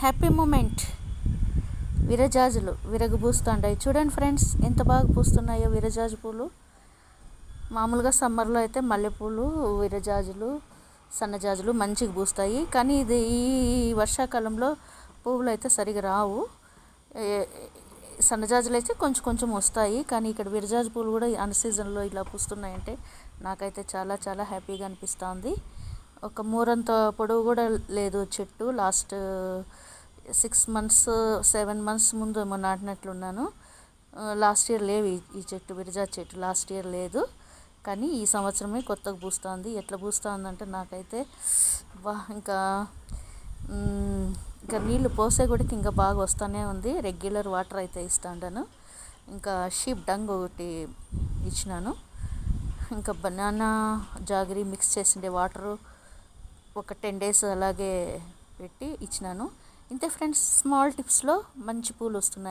Happy moment. విరజాజులు విరగబూస్తుంటాయి చూడండి friends ఎంత బాగా పూస్తున్నాయో విరజాజు పూలు. మామూలుగా సమ్మర్లో అయితే మల్లెపూలు విరజాజులు సన్నజాజులు మంచిగా పూస్తాయి. కానీ ఇది ఈ వర్షాకాలంలో పువ్వులు అయితే సరిగా రావు. సన్నజాజులు అయితే కొంచెం కొంచెం వస్తాయి. కానీ ఇక్కడ విరజాజు పూలు కూడా అన్ సీజన్లో ఇలా పూస్తున్నాయంటే నాకైతే చాలా చాలా హ్యాపీగా అనిపిస్తుంది. ఒక మూరంత పొడవు కూడా లేదు చెట్టు. Last six months seven months ముందు ఏమో నాటినట్లున్నాను. Uh, లాస్ట్ ఇయర్ లేవు ఈ- చెట్టు విరజా చెట్టు లాస్ట్ ఇయర్ లేదు. కానీ ఈ సంవత్సరమే కొత్తగా పూస్తుంది. ఎట్లా పూస్తుందంటే నాకైతే వా ఇంకా ఇంకా నీళ్ళు పోసే కూడా ఇంకా బాగా వస్తూనే ఉంది. రెగ్యులర్ వాటర్ అయితే ఇస్తాను ఇంకా షీప్ డంగ్ ఒకటి ఇచ్చినాను. ఇంకా బనానా జాగరీ మిక్స్ చేసిండే వాటరు ఒక టెన్ డేస్ అలాగే పెట్టి ఇచ్చినాను. ఇంతే ఫ్రెండ్స్ స్మాల్ టిప్స్లో మంచి పూలు వస్తున్నాయి.